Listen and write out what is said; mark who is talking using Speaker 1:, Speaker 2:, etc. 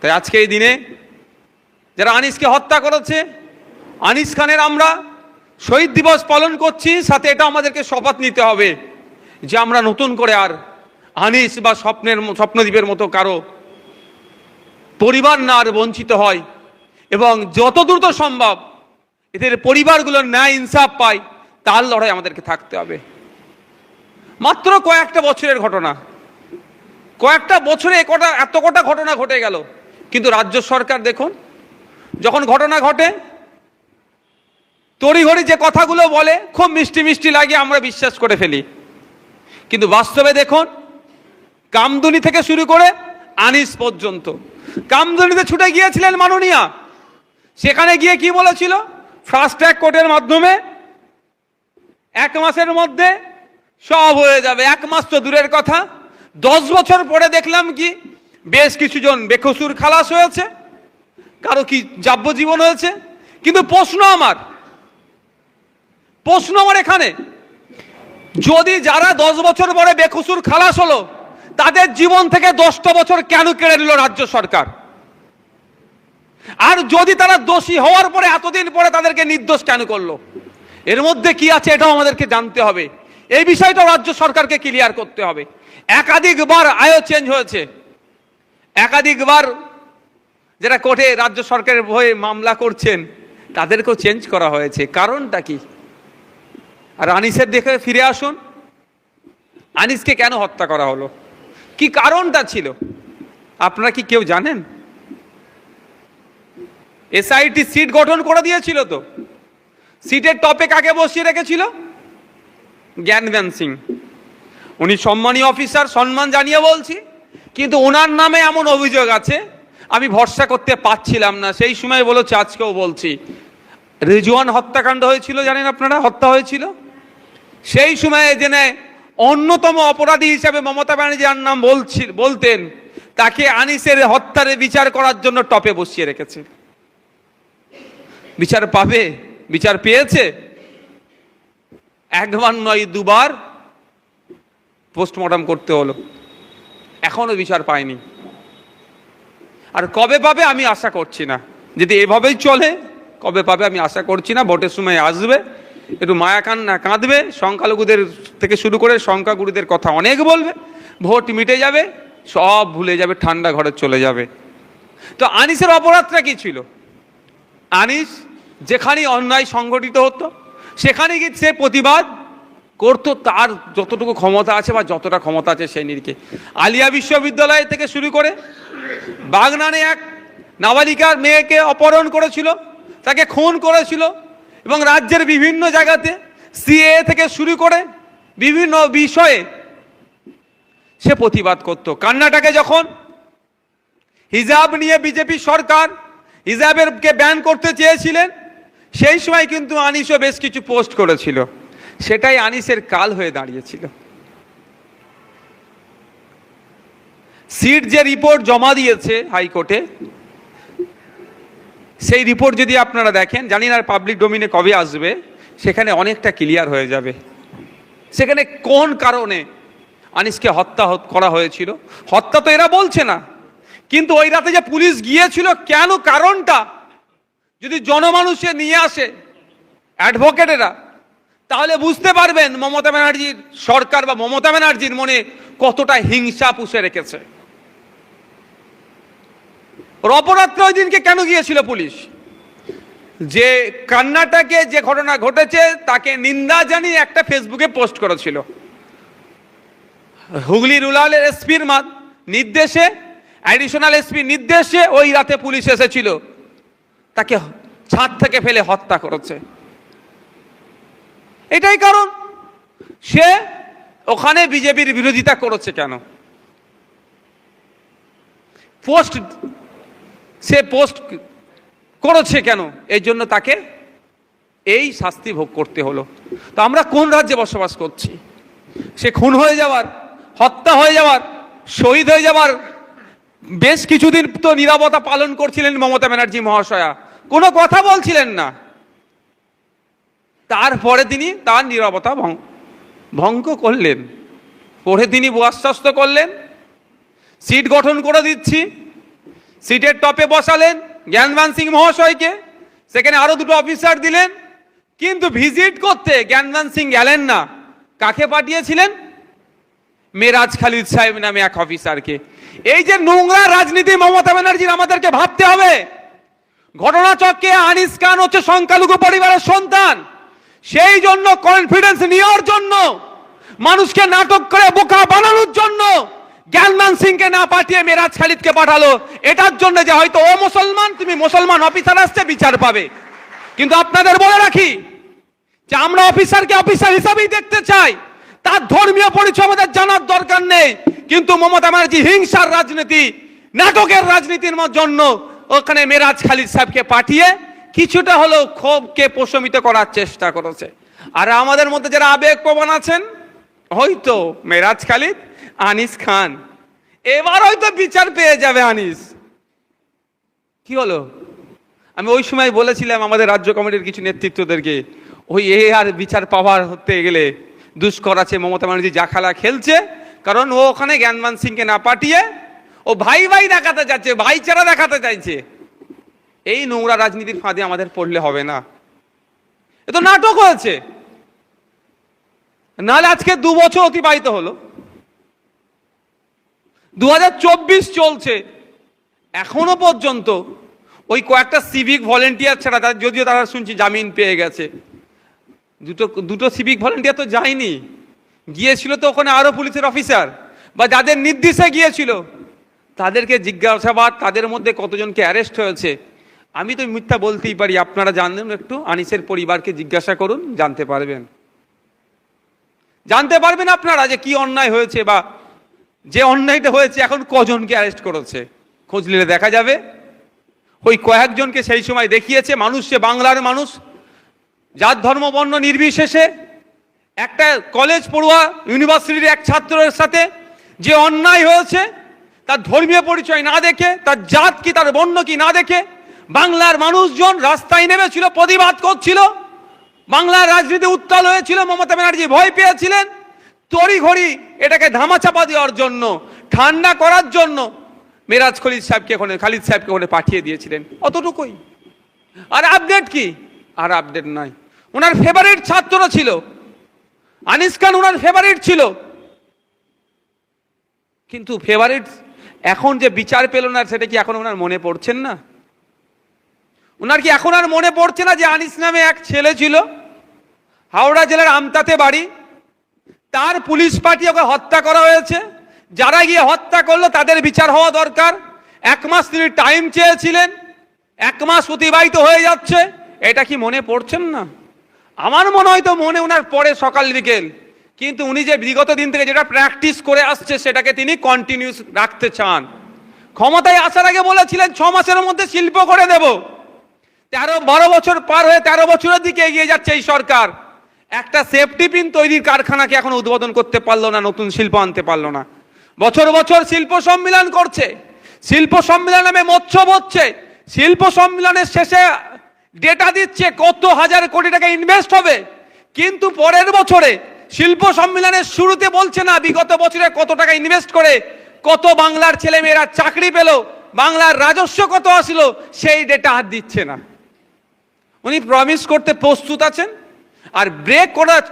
Speaker 1: তাই আজকে এই দিনে যারা আনিসকে হত্যা করেছে, আনিস খানের আমরা শহীদ দিবস পালন করছি, সাথে এটা আমাদেরকে শপথ নিতে হবে যে আমরা নতুন করে আর আনিস বা স্বপ্নের স্বপ্নদ্বীপের মতো কারও পরিবার না আর বঞ্চিত হয় এবং যত দ্রুত সম্ভব এদের পরিবারগুলোর ন্যায় ইনসাফ পায়, তার লড়াই আমাদেরকে থাকতে হবে। মাত্র কয়েকটা বছরের ঘটনা, কয়েকটা বছরে কটা এত কটা ঘটনা ঘটে গেল। কিন্তু রাজ্য সরকার দেখুন, যখন ঘটনা ঘটে, তড়িঘড়ি যে কথাগুলো বলে, খুব মিষ্টি মিষ্টি লাগে, আমরা বিশ্বাস করে ফেলি। কিন্তু বাস্তবে দেখুন, কামদুনি থেকে শুরু করে আনিস পর্যন্ত। কামদুনিতে ছুটে গিয়েছিলেন মাননীয়া। সেখানে গিয়ে কি বলেছিল? ফাস্ট ট্র্যাক কোর্টের মাধ্যমে এক মাসের মধ্যে সব হয়ে যাবে। এক মাস তো দূরের কথা। দশ বছর পরে দেখলাম কি? বেশ কিছুজন বেকসুর খালাস হয়েছে, কারও কি যাব্যজীবন হয়েছে? কিন্তু প্রশ্ন আমার প্রশ্ন আমার এখানে, যদি যারা দশ বছর পরে বেকসুর খালাস হলো, তাদের জীবন থেকে দশটা বছর কেন কেড়ে নিল রাজ্য সরকার? আর যদি তারা দোষী হওয়ার পরে এতদিন পরে তাদেরকে নির্দোষ কেন করল? এর মধ্যে কি আছে এটাও আমাদেরকে জানতে হবে। এই বিষয়টা রাজ্য সরকারকে ক্লিয়ার করতে হবে। একাধিকবার আয়ও চেঞ্জ হয়েছে। একাধিকবার যারা কোর্টে রাজ্য সরকারের হয়ে মামলা করছেন, তাদেরকেও চেঞ্জ করা হয়েছে। কারণটা কি? আর আনিসের দেখে ফিরে আসুন। আনিসকে কেন হত্যা করা হলো? কি কারণটা ছিল? আপনারা কি কেউ জানেন? এসআইটি সিট গঠন করে দিয়েছিল তো। সিটের টপে কাকে বসিয়ে রেখেছিল? জ্ঞানব্যান সিং। উনি সম্মানীয় অফিসার, সম্মান জানিয়ে বলছি। কিন্তু ওনার নামে এমন অভিযোগ আছে, আমি ভরসা করতে পারছিলাম না। সেই সময় বলেছে, আজকেও বলছি। রিজওয়ান হত্যাকাণ্ড হয়েছিল, জানেন আপনারা? হত্যা হয়েছিল? সেই সময়ে জেনে অন্যতম অপরাধী হিসাবে মমতা ব্যানার্জি যার নাম বলছি, বলতেন, তাকে আনিসের হত্যারে বিচার করার জন্য টপে বসিয়ে রেখেছে। বিচার পাবে? বিচার পেয়েছে? একবার নয়, দুবার পোস্টমর্টম করতে হলো। এখনও বিচার পায়নি আর কবে পাবে আমি আশা করছি না। যদি এভাবেই চলে, কবে পাবে আমি আশা করছি না। ভোটের সময় আসবে, একটু মায়া কান্না কাঁদবে, সংখ্যালঘুদের থেকে শুরু করে সংখ্যাগুরুদের কথা অনেক বলবে, ভোট মিটে যাবে, সব ভুলে যাবে, ঠান্ডা ঘরে চলে যাবে। তো আনিসের অপরাধটা কি ছিল? আনিস যেখানেই অন্যায় সংগঠিত হতো, সেখানে গিয়ে সে প্রতিবাদ করতো, তার যতটুকু ক্ষমতা আছে বা যতটা ক্ষমতা আছে সেই নিরিখে। আলিয়া বিশ্ববিদ্যালয় থেকে শুরু করে বাগনানে এক নাবালিকার মেয়েকে অপহরণ করেছিল, তাকে খুন করেছিল এবং রাজ্যের বিভিন্ন জায়গাতে সিএ থেকে শুরু করে বিভিন্ন বিষয়ে সে প্রতিবাদ করত। কর্ণাটকে যখন হিজাব নিয়ে বিজেপি সরকার হিজাবেরকে ব্যান করতে চেয়েছিলেন, সেই সময় কিন্তু আনিসও বেশ কিছু পোস্ট করেছিল। সেটাই আনিসের কাল হয়ে দাঁড়িয়েছিল। সিট যে রিপোর্ট জমা দিয়েছে হাইকোর্টে, সেই রিপোর্ট যদি আপনারা দেখেন, জানি না পাবলিক ডোমিনে কবে আসবে, সেখানে অনেকটা ক্লিয়ার হয়ে যাবে। সেখানে কোন কারণে আনিসকে হত্যা হত- করা হয়েছিল? হত্যা তো এরা বলছে না। কিন্তু ওই রাতে যে পুলিশ গিয়েছিল, কেন কারণটা? যদি জনমানুষে নিয়ে আসে, অ্যাডভোকেটেরা তাহলে বুঝতে পারবেন মমতা ব্যানার্জির সরকার বা মমতা ব্যানার্জির মনে কতটা হিংসা পুষে রেখেছে। অপরাধটা ওই দিনকে কেন গিয়েছিল পুলিশ? যে কর্ণাটকে যে ঘটনা ঘটেছে তাকে নিন্দা জানিয়ে একটা ফেসবুকে পোস্ট করেছিল। হুগলি রুরালের এসপির নির্দেশে, অ্যাডিশনাল এসপি নির্দেশে ওই রাতে পুলিশ এসেছিল। তাকে ছাদ থেকে ফেলে হত্যা করেছে। এটাই কারণ। সে ওখানে বিজেপির বিরোধিতা করেছে কেন? পোস্ট, সে পোস্ট করেছে কেন? এই জন্য তাকে এই শাস্তি ভোগ করতে হলো। তো আমরা কোন রাজ্যে বসবাস করছি? সে খুন হয়ে যাওয়ার, হত্যা হয়ে যাওয়ার, শহীদ হয়ে যাওয়ার, বেশ কিছুদিন তো নিরাপত্তা পালন করছিলেন মমতা ব্যানার্জি মহাশয়া। কোনো কথা বলছিলেন না। তারপরে তিনি তার নিরাপত্তা ভং- ভঙ্গ করলেন। পরে তিনি আশ্বস্ত করলেন। সিট গঠন করে দিচ্ছি। সিটের টপে বসালেন জ্ঞানবান সিং মহাশয়কে। সেখানে আরও দুটো অফিসার দিলেন। কিন্তু ভিজিট করতে জ্ঞানবান সিং গেলেন না। কাকে পাঠিয়েছিলেন? মেরাজ খালিদ সাহেব নামে এক অফিসারকে। এই যে নোংরা রাজনীতি মমতা ব্যানার্জির আমাদেরকে ভাবতে হবে। ঘটনাচক্রে আনিস খান হচ্ছে সংখ্যালঘু পরিবারের সন্তান। সেই জন্য কনফিডেন্স নেওয়ার জন্য, মানুষকে নাটক করে বোকা বানানোর জন্য জ্ঞানমান সিংকে না পাঠিয়ে মেরাজ খালিদকে পাঠালো। এটার জন্য যে হয়তো ও মুসলমান, তুমি মুসলমান অফিসার আসছে বিচার পাবে। কিন্তু আপনাদের বলে রাখি যে আমরা অফিসারকে অফিসার হিসাবেই দেখতে চাই। তার ধর্মীয় পরিচয় আমাদের জানার দরকার নেই। কিন্তু মমতা ব্যানার্জি হিংসার রাজনীতি, নাটকের রাজনীতির জন্য ওখানে মেরাজ খালিদ সাহেবকে পাঠিয়ে কিছুটা হলেও ক্ষোভকে প্রশমিত করার চেষ্টা করেছে। আর আমাদের মধ্যে যারা আবেগ প্রবণ আছেন, হয়তো মেরাজ খালিদ, আনিস খান, এবার হয়তো বিচার পেয়ে যাবে আনিস। কি হলো? আমি ওই সময় বলেছিলাম আমাদের রাজ্য কমিটির কিছু নেতৃত্বদেরকে, ওই এ আর বিচার পাওয়ার হতে গেলে দুষ্কর আছে, মমতা ব্যানার্জি যা খেলা খেলছে, কারণ ও ওখানে জ্ঞানমান সিংকে না পাঠিয়ে ও ভাই ভাই দেখাতে চাইছে ভাইচারা দেখাতে চাইছে। এই নোংরা রাজনীতির ফাঁদে আমাদের পড়লে হবে না। এ তো নাটক হয়েছে। নাহলে আজকে দু বছর অতিবাহিত হলো। দু হাজার চব্বিশ চলছে। এখনও পর্যন্ত ওই কয়েকটা সিভিক ভলেন্টিয়ার ছাড়া তার যদিও তারা শুনছি জামিন পেয়ে গেছে। দুটো দুটো সিভিক ভলেন্টিয়ার তো যায়নি। গিয়েছিল তো ওখানে আরও পুলিশের অফিসার বা যাদের নির্দেশে গিয়েছিল, তাদেরকে জিজ্ঞাসাবাদ, তাদের মধ্যে কতজনকে অ্যারেস্ট হয়েছে। আমি তো মিথ্যা বলতেই পারি, আপনারা জানেন একটু, আনিসের পরিবারকে জিজ্ঞাসা করুন, জানতে পারবেন। জানতে পারবেন আপনারা যে কি অন্যায় হয়েছে বা যে অন্যায়টা হয়েছে, এখন কজনকে অ্যারেস্ট করেছে? খোঁজ নিলে দেখা যাবে। ওই কয়েকজনকে সেই সময় দেখিয়েছে, মানুষ সে বাংলার মানুষ জাত ধর্ম, বর্ণ নির্বিশেষে একটা কলেজ পড়ুয়া ইউনিভার্সিটির এক ছাত্রের সাথে যে অন্যায় হয়েছে, তার ধর্মীয় পরিচয় না দেখে, তার জাত কি, তার বর্ণ কি না দেখে বাংলার মানুষজন রাস্তায় নেমেছিল, প্রতিবাদ করছিল। বাংলার রাজনীতি উত্তাল হয়েছিল, মমতা ব্যানার্জি ভয় পেয়েছিলেন। তড়ি ঘড়ি এটাকে ধামাচাপা দেওয়ার জন্য, ঠান্ডা করার জন্য মেরাজ খলিদ সাহেবকে ওখানে খালিদ সাহেবকে ওখানে পাঠিয়ে দিয়েছিলেন। অতটুকুই। আর আপডেট কি? আর আপডেট নাই ওনার ফেভারিট ছাত্র ছিল। আনিস খান ওনার ফেভারিট ছিল। কিন্তু ফেভারিট এখন যে বিচার পেল না, সেটা কি এখন ওনার মনে পড়ছেন না? ওনার কি এখন আর মনে পড়ছে না যে আনিস নামে এক ছেলে ছিল? হাওড়া জেলার আমতাতে বাড়ি। তার পুলিশ পার্টি ওকে হত্যা করা হয়েছে। যারা গিয়ে হত্যা করল, তাদের বিচার হওয়া দরকার। এক মাস তিনি টাইম চেয়েছিলেন। এক মাস অতিবাহিত হয়ে যাচ্ছে। এটা কি মনে পড়ছেন না? আমার মনে হয় তো মনে ওনার পরে সকাল বিকেল। কিন্তু উনি যে বিগত দিন থেকে যেটা প্র্যাকটিস করে আসছে, সেটাকে তিনি কন্টিনিউস রাখতে চান। ক্ষমতায় আসার আগে বলেছিলেন, ছ মাসের মধ্যে শিল্প করে দেব। তেরো, বারো বছর পার হয়ে তেরো বছরের দিকে এগিয়ে যাচ্ছে এই সরকার। একটা সেফটি পিন তৈরির কারখানাকে এখন উদ্বোধন করতে পারল না, নতুন শিল্প আনতে পারল না। বছর বছর শিল্প সম্মেলন করছে। শিল্প সম্মেলন নামে মৎস্য হচ্ছে। শিল্প সম্মেলনের শেষে ডেটা দিচ্ছে কত হাজার কোটি টাকা ইনভেস্ট হবে। কিন্তু পরের বছরে শিল্প সম্মেলনের শুরুতে বলছে না, বিগত বছরে কত টাকা ইনভেস্ট করে, কত বাংলার ছেলে মেয়েরা চাকরি পেল, বাংলার রাজস্ব কত আসলো, সেই ডেটা আর দিচ্ছে না। উনি প্রমিস করতে প্রস্তুত আছেন আর ব্রেক করার